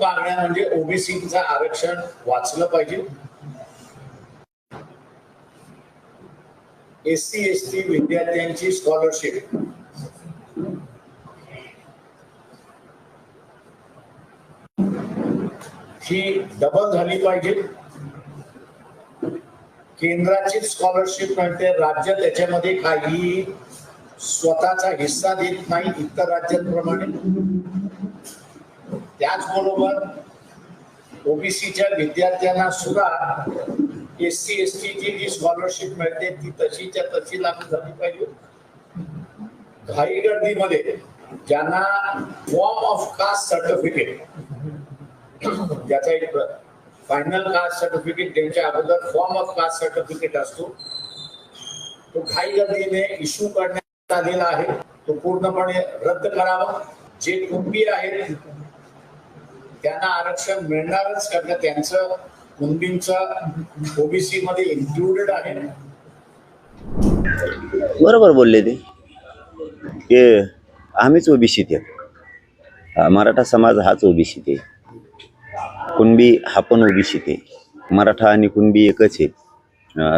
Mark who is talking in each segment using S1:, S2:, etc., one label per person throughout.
S1: मागण्या म्हणजे ओबीसीचं आरक्षण वाचलं पाहिजे. एस सी एस टी विद्यार्थ्यांची स्कॉलरशिप ही डबल झाली पाहिजे. केंद्राची स्कॉलरशिप मिळते राज्य त्याच्यामध्ये काही स्वतःचा हिस्सा देत नाही इतर राज्यांप्रमाणे. त्याचबरोबर ओबीसीच्या विद्यार्थ्यांना सुद्धा एस सी एस टीची जी स्कॉलरशिप मिळते ती तशीच्या तशी लागू झाली पाहिजे. घाई गर्दीमध्ये ज्यांना फॉर्म ऑफ कास्ट सर्टिफिकेट ज्याचा एक फायनल कास्ट सर्टिफिकेट त्यांच्या अगोदर फॉर्म ऑफ कास्ट सर्टिफिकेट असतो तो घाई गर्दीने इश्यू करण्यात आलेला आहे. तो पूर्णपणे रद्द करावा. जे कुटुंबीय आहेत त्यांना आरक्षण मिळणारच कारण त्यांचं मुंबईचं ओबीसी मध्ये इन्क्लुडेड आहे.
S2: बरोबर बोलले ते. की आम्हीच ओबीसी ते. मराठा समाज हाच ओबीसी ते. कुणबी हा पण ओबीसी ते. मराठा आणि कुणबी एकच आहे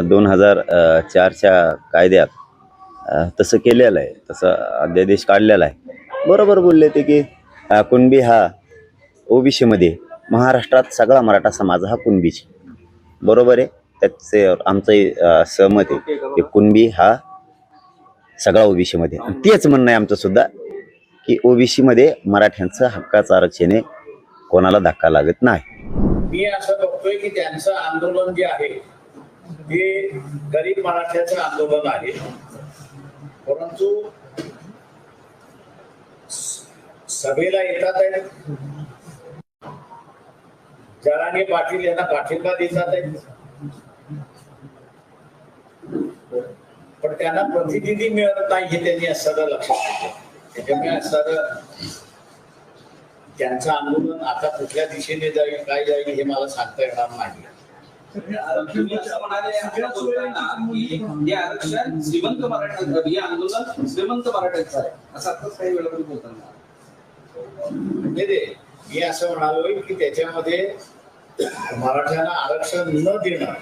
S2: दोन हजार चारच्या कायद्यात तसं केलेलं आहे. तसं अध्यादेश काढलेला आहे. बरोबर बोलले ते की कुणबी हा ओबीसीमध्ये महाराष्ट्रात सगळा मराठा समाज हा कुणबीच. बरोबर आहे? त्याचे आमचं सहमत आहे की कुणबी हा सगळा ओबीसीमध्ये. तेच म्हणणं आहे आमचं सुद्धा की ओबीसीमध्ये मराठ्यांचं हक्काचं आरक्षण कोणाला धक्का लागत नाही.
S1: मी असं बघतोय की त्यांचं आंदोलन जे आहे हे गरीब मराठ्याचं आंदोलन आहे. परंतु सभेला येतात जरांगे पाटील यांना पाठिंबा देतात पण त्यांना प्रतिनिधी मिळत नाही हे त्यांनी असं लक्षात घेतलं. त्याच्यामुळे असं त्यांचं आंदोलन आता कुठल्या दिशेने जाईल काय जाईल हे मला सांगता येणार नाही.
S3: हे आरक्षण श्रीमंत मराठ्यांचं हे आंदोलन श्रीमंत मराठ्यांचं आहे. असं आताच काही वेळापूर्वी बोलताना.
S1: मी असं म्हणालोय की त्याच्यामध्ये मराठ्यांना आरक्षण न देणं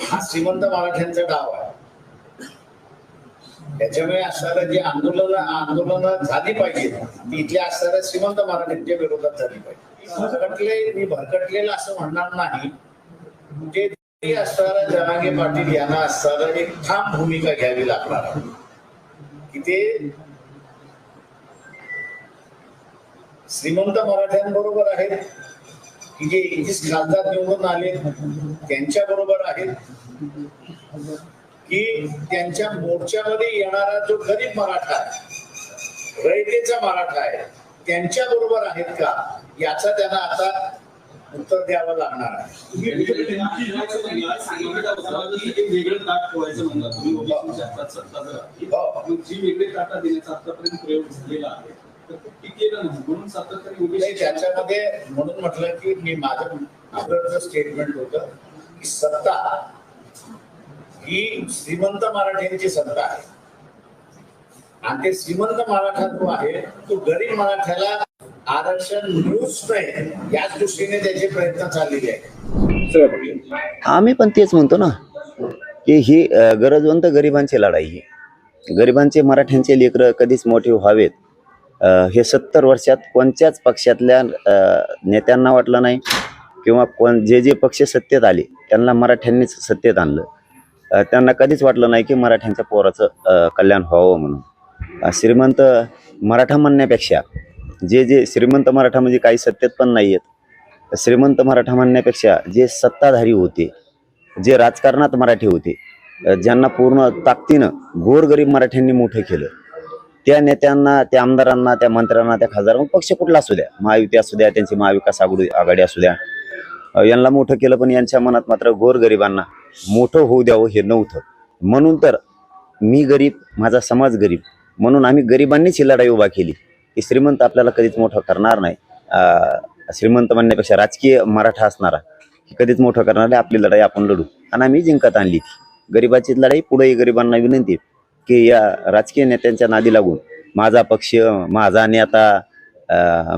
S1: हा श्रीमंत मराठ्यांचा डाव आहे. त्याच्यामुळे असणारं जे आंदोलन आंदोलन झाली पाहिजे ती इथल्या असणाऱ्या श्रीमंत मराठ्यांच्या विरोधात झाली पाहिजे. भरकटले मी भरकटलेलं असं म्हणणार नाही. ते असणारा जनांगे पाटील यांना असणारा एक ठाम भूमिका घ्यावी लागणार कि की ते श्रीमंत मराठ्यांबरोबर आहेत. की जे एकवीस खासदार निवडून आले. त्यांच्या बरोबर आहेत. की त्यांच्या मोर्चामध्ये येणारा जो गरीब मराठा आहे रयतेचा मराठा आहे त्यांच्या बरोबर आहेत का? याचा त्यांना आता उत्तर द्यावं लागणार आहे.
S3: म्हणून सातत्याने
S1: त्याच्यामध्ये म्हणून म्हटलं की मी माझं अगोदरचं स्टेटमेंट होत की सत्ता ही श्रीमंत मराठ्यांची सत्ता आहे. आणि ते श्रीमंत मराठा जो आहे तो गरीब मराठ्याला आरक्षण मिळूच नाही याच दृष्टीने त्याचे प्रयत्न चाललेले आहेत
S2: आम्ही पण तेच म्हणतो ना की ही गरजवंत गरिबांची लढाई ही. गरिबांचे मराठ्यांचे लेकरं कधीच मोठे व्हावेत. हे सत्तर वर्षात कोणत्याच पक्षातल्या नेत्यांना वाटलं नाही किंवा कोण जे जे पक्ष सत्तेत आले त्यांना मराठ्यांनीच सत्तेत आणलं. त्यांना कधीच वाटलं नाही की मराठ्यांच्या पोराचं कल्याण व्हावं म्हणून. श्रीमंत मराठा म्हणण्यापेक्षा जे जे श्रीमंत मराठा म्हणजे काही सत्तेत पण नाही आहेत श्रीमंत मराठा म्हणण्यापेक्षा जे सत्ताधारी होते जे राजकारणात मराठी होते ज्यांना पूर्ण ताकदीनं गोरगरीब मराठ्यांनी मोठं केलं त्या नेत्यांना त्या आमदारांना त्या मंत्र्यांना त्या खासदारांना पक्ष कुठला असू द्या. महायुती असू द्या त्यांची महाविकास आघाडी आघाडी असू द्या. यांना मोठं केलं पण यांच्या मनात मात्र गोरगरिबांना मोठं होऊ द्यावं हे नव्हतं. म्हणून तर मी गरीब माझा समाज गरीब. म्हणून आम्ही गरिबांनीच ही लढाई उभा केली. की श्रीमंत आपल्याला कधीच मोठं करणार नाही. श्रीमंत म्हणण्यापेक्षा राजकीय मराठा असणारा की कधीच मोठं करणार आपली लढाई आपण लढू. आणि आम्ही जिंकत आणली. ती गरिबाची लढाई पुढेही गरिबांना विनंती आहे. की या राजकीय नेत्यांच्या नादी लागून माझा पक्ष माझा नेता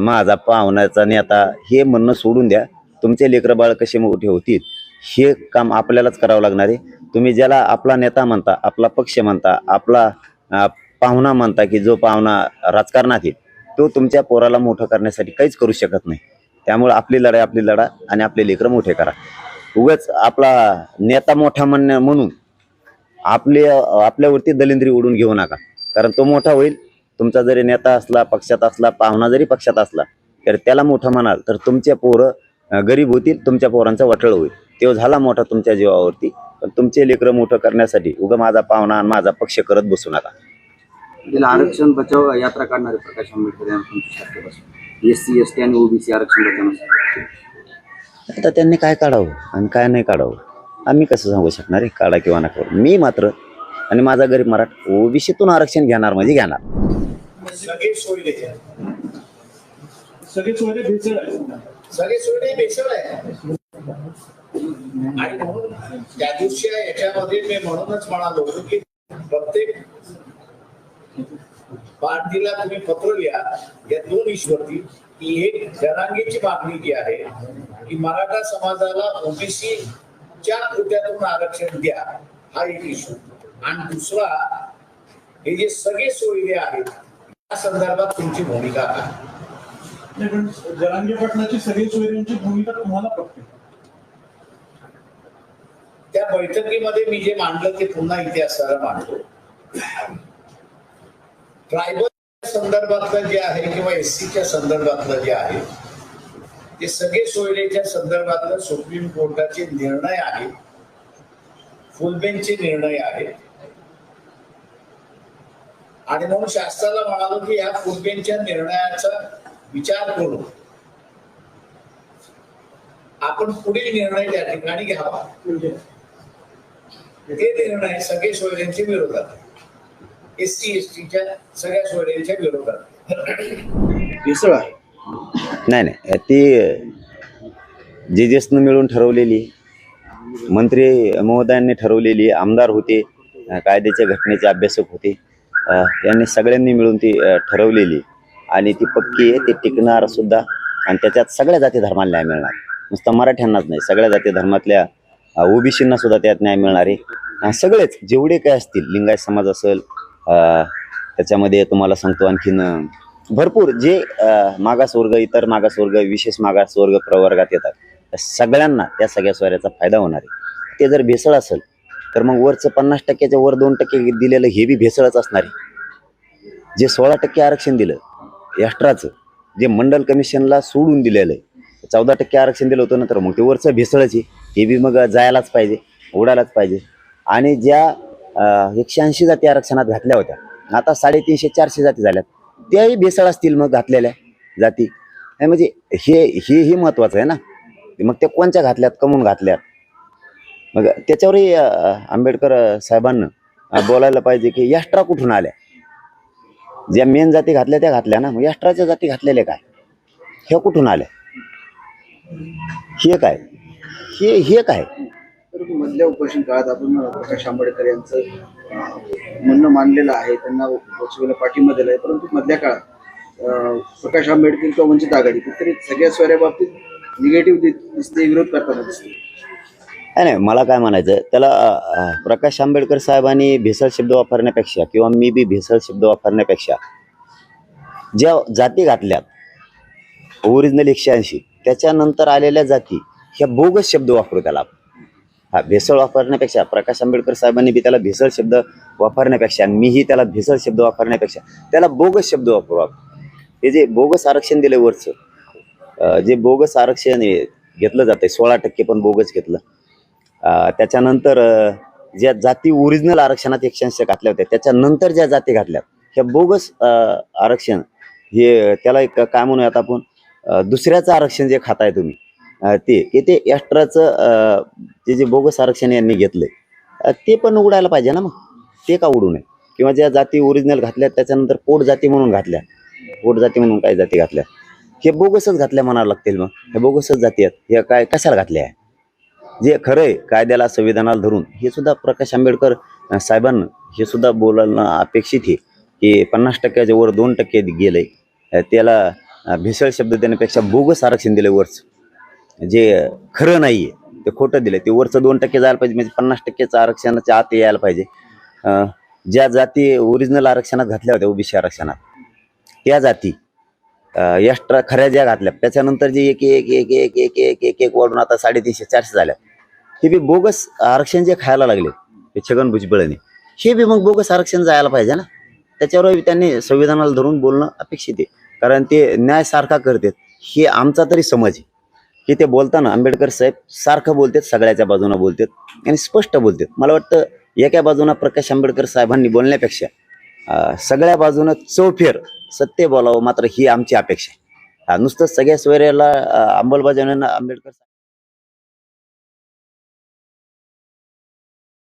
S2: माझा पाहुण्याचा नेता हे म्हणणं सोडून द्या. तुमचे लेकरबाळ कसे मोठे होतील हे काम आपल्यालाच करावं लागणार आहे. तुम्ही ज्याला आपला नेता म्हणता आपला पक्ष म्हणता आपला पाहुणा म्हणता की जो पाहुणा राजकारणात येईल तो तुमच्या पोराला मोठं करण्यासाठी काहीच करू शकत नाही. त्यामुळे आपली लढाई आपली लढा आणि आपले लेकरं मोठे करा. उगाच आपला नेता मोठा म्हणणं म्हणून आपले आपल्यावरती दलिंद्री उडून घेऊ नका. कारण तो मोठा होईल तुमचा जरी नेता असला पक्षात असला पाहुणा जरी पक्षात असला तर त्याला मोठा म्हणाल तर तुमचे पोरं गरीब होतील तुमच्या पोरांचा वटळ होईल. तो झाला मोठा तुमच्या जीवावरती पण तुमचे लेकरं मोठं करण्यासाठी उगा माझा पाहुणा आणि माझा पक्ष करत बसू नका.
S4: आरक्षण बचाव यात्रा काढणारे प्रकाश आंबेडकर यांना तुमच्या एस सी एस टी आणि ओबीसी आरक्षण बचावण्यासाठी.
S2: आता त्यांनी काय काढावं आणि काय नाही काढावं? आम्ही कसं सांगू शकणार आहे? काढा किंवा नका करू. मी मात्र आणि माझा गरीब मराठ ओबीसीतून आरक्षण घेणार म्हणजे घेणार.
S1: आणि म्हणून त्या दिवशी याच्यामध्ये मी म्हणूनच म्हणालो की प्रत्येक पार्टीला तुम्ही पत्र लिहा. या दोन ईश्वरती की एक जनांगीची मागणी जी आहे की मराठा समाजाला ओबीसी च्या कोट्यातून आरक्षण द्या हा एक इश्यू आणि दुसरा हे जे सगळे सोयरे आहेत या संदर्भात तुमची भूमिका काय?
S5: जरांगे पाटलाची सगळे सोयऱ्यांची भूमिका तुम्हाला पटते
S1: त्या बैठकीमध्ये मी जे मांडलं ते पुन्हा इतिहासाला मांडतो. ट्रायबल संदर्भातलं जे आहे किंवा एससीच्या संदर्भातलं जे आहे ते सगळे सोयरेच्या संदर्भातलं सुप्रीम कोर्टाचे निर्णय आहेत. फुलबेंचचे निर्णय आहेत. आणि म्हणून शास्त्राला म्हणालो की या फुलबेंचच्या निर्णयाचा विचार करून आपण पुढील निर्णय त्या ठिकाणी घ्यावा.
S5: म्हणजे?
S1: ते निर्णय सगळे सोयऱ्यांच्या विरोधात एस सी एस टीच्या सगळ्या सोयऱ्यांच्या विरोधात
S4: भेसळ आहे.
S2: नाही नाही. ती जेजेसनं मिळून ठरवलेली मंत्री महोदयांनी ठरवलेली आमदार होते कायद्याच्या घटनेचे अभ्यासक होते यांनी सगळ्यांनी मिळून ती ठरवलेली. आणि ती पक्की आहे ती टिकणार सुद्धा. आणि त्याच्यात सगळ्या जाती धर्माला न्याय मिळणार. नुसतं मराठ्यांनाच नाही सगळ्या जाती धर्मातल्या ओबीसींना सुद्धा त्यात न्याय मिळणार आहे. सगळेच जेवढे काय असतील लिंगायत समाज असेल त्याच्यामध्ये तुम्हाला सांगतो आणखीन भरपूर जे मागासवर्ग इतर मागासवर्ग विशेष मागासवर्ग प्रवर्गात येतात त्या सगळ्यांना त्या सगळ्या सोयऱ्याचा फायदा होणार आहे. ते जर भेसळ असेल तर मग वरचं पन्नास टक्क्याच्या वर दोन टक्के दिलेलं हे बी भेसळच असणार आहे. जे सोळा टक्के आरक्षण दिलं एक्स्ट्राचं जे मंडल कमिशनला सोडून दिलेलं आहे चौदा टक्के आरक्षण दिलं होतं ना तर मग ते वरचं भेसळच आहे. हे बी मग जायलाच पाहिजे उडायलाच पाहिजे. आणि ज्या एकशे ऐंशी जाती आरक्षणात घातल्या होत्या आता साडेतीनशे चारशे जाती झाल्यात. त्याही भेसळ असतील मग घातलेल्या जाती. हे म्हणजे हे हे हे महत्वाचं आहे ना. मग त्या कोणत्या घातल्यात कमवून घातल्यात? मग त्याच्यावरही आंबेडकर साहेबांना बोलायला पाहिजे की यष्ट्रा कुठून आल्या? ज्या मेन जाती घातल्या त्या घातल्या ना. मग यष्ट्राच्या जाती घातलेल्या काय? ह्या कुठून आल्या? हे काय? हे हे काय?
S4: मधल्या उपोषण काळात आपण प्रकाश आंबेडकर यांचं म्हणणं मानलेलं आहे त्यांना लोकसभेला पाठिंबा दिला आहे परंतु मधल्या काळात प्रकाश आंबेडकर किंवा वंचित आघाडी कुठतरी सगळ्या सोयऱ्या बाबतीत निगेटिव्ह दिसते विरोध करताना दिसते
S2: नाही मला काय म्हणायचं त्याला प्रकाश आंबेडकर साहेबांनी भेसळ शब्द वापरण्यापेक्षा किंवा मी बी भेसळ शब्द वापरण्यापेक्षा ज्या जाती घातल्यात ओरिजिनल एकशे ऐंशी त्याच्यानंतर आलेल्या जाती ह्या बोगस शब्द वापरू त्याला आपण. हा भेसळ वापरण्यापेक्षा प्रकाश आंबेडकर साहेबांनी बी त्याला भेसळ शब्द वापरण्यापेक्षा मीही त्याला भेसळ शब्द वापरण्यापेक्षा त्याला बोगस शब्द वापरू हे जे बोगस आरक्षण दिलं वरचं जे बोगस आरक्षण घेतलं जातंय सोळा टक्के पण बोगस घेतलं. त्याच्यानंतर ज्या जाती ओरिजिनल आरक्षणात एकशे ऐंशी घातल्या होत्या त्याच्यानंतर ज्या जाती घातल्या ह्या बोगस आरक्षण हे त्याला एक काय म्हणूयात आपण दुसऱ्याचं आरक्षण जे खाताय तुम्ही ते की ते एक्स्ट्राचं ते जे बोगस आरक्षण यांनी घेतलंय ते पण उघडायला पाहिजे ना मग. ते का उडू नये? किंवा ज्या जाती ओरिजिनल घातल्या त्याच्यानंतर पोट जाती म्हणून घातल्या. पोट जाती म्हणून काय जाती घातल्या. हे बोगसच घातल्या म्हणावं लागतील मग. हे बोगसच जाती आहेत. हे काय कशाला घातल्या आहे? जे खरं आहे कायद्याला संविधानाला धरून. हे सुद्धा प्रकाश आंबेडकर साहेबांना हे सुद्धा बोलणं अपेक्षित आहे की पन्नास टक्क्याच्या वर दोन टक्के गेलंय त्याला भेसळ शब्द देण्यापेक्षा बोगस आरक्षण दिलं वरचं. जे खरं नाही आहे ते खोटं दिलं ते वरचं दोन टक्के जायला पाहिजे म्हणजे पन्नास टक्केचं आरक्षणाच्या आत यायला पाहिजे. ज्या जाती ओरिजिनल आरक्षणात घातल्या होत्या ओबीसी आरक्षणात त्या जाती एक्स्ट्रा खऱ्या ज्या घातल्या त्याच्यानंतर जे एक एक एक एक एक एक एक एक वाढून आता साडेतीनशे चारशे झाल्या. हे बी बोगस आरक्षण जे खायला लागले ते छगन भुजबळने हे बी मग बोगस आरक्षण जायला पाहिजे ना. त्याच्यावर त्यांनी संविधानाला धरून बोलणं अपेक्षित आहे. कारण ते न्याय सारखा करतात हे आमचा तरी समज आहे. की ते बोलताना आंबेडकर साहेब सारखं बोलतात सगळ्याच्या बाजूनं बोलतात आणि स्पष्ट बोलतात. मला वाटतं एका बाजूनं प्रकाश आंबेडकर साहेबांनी बोलण्यापेक्षा सगळ्या बाजूनं चौफेर सत्य बोलावं मात्र ही आमची अपेक्षा आहे. नुसतं सगळ्या सोयऱ्याला अंमलबजावण्यानं अंमलबजावणीनं आंबेडकर